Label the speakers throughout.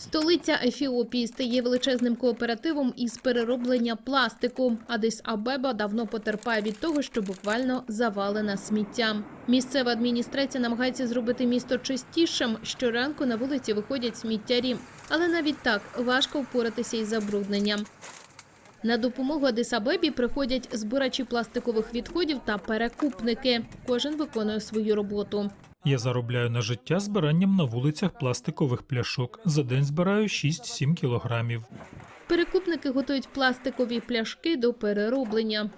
Speaker 1: Столиця Ефіопії стає величезним кооперативом із перероблення пластику. Адис Абеба давно потерпає від того, що буквально завалена сміттям. Місцева адміністрація намагається зробити місто чистішим. Щоранку на вулиці виходять сміттярі, але навіть так важко впоратися із забрудненням. На допомогу Адис-Абебі приходять збирачі пластикових відходів та перекупники. Кожен виконує свою роботу.
Speaker 2: Я заробляю на життя збиранням на вулицях пластикових пляшок. За день збираю 6-7 кілограмів.
Speaker 1: Перекупники готують пластикові пляшки до перероблення.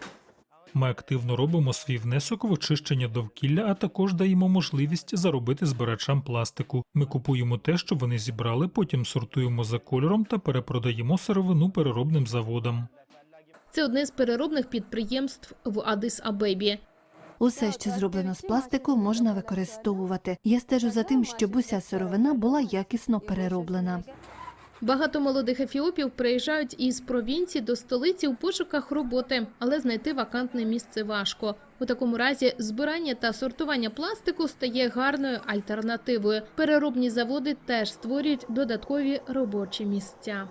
Speaker 2: Ми активно робимо свій внесок в очищення довкілля, а також даємо можливість заробити збирачам пластику. Ми купуємо те, що вони зібрали, потім сортуємо за кольором та перепродаємо сировину переробним заводам.
Speaker 1: Це одне з переробних підприємств в Адис-Абебі.
Speaker 3: Усе, що зроблено з пластику, можна використовувати. Я стежу за тим, щоб уся сировина була якісно перероблена.
Speaker 1: Багато молодих ефіопів приїжджають із провінції до столиці у пошуках роботи, але знайти вакантне місце важко. У такому разі збирання та сортування пластику стає гарною альтернативою. Переробні заводи теж створюють додаткові робочі місця.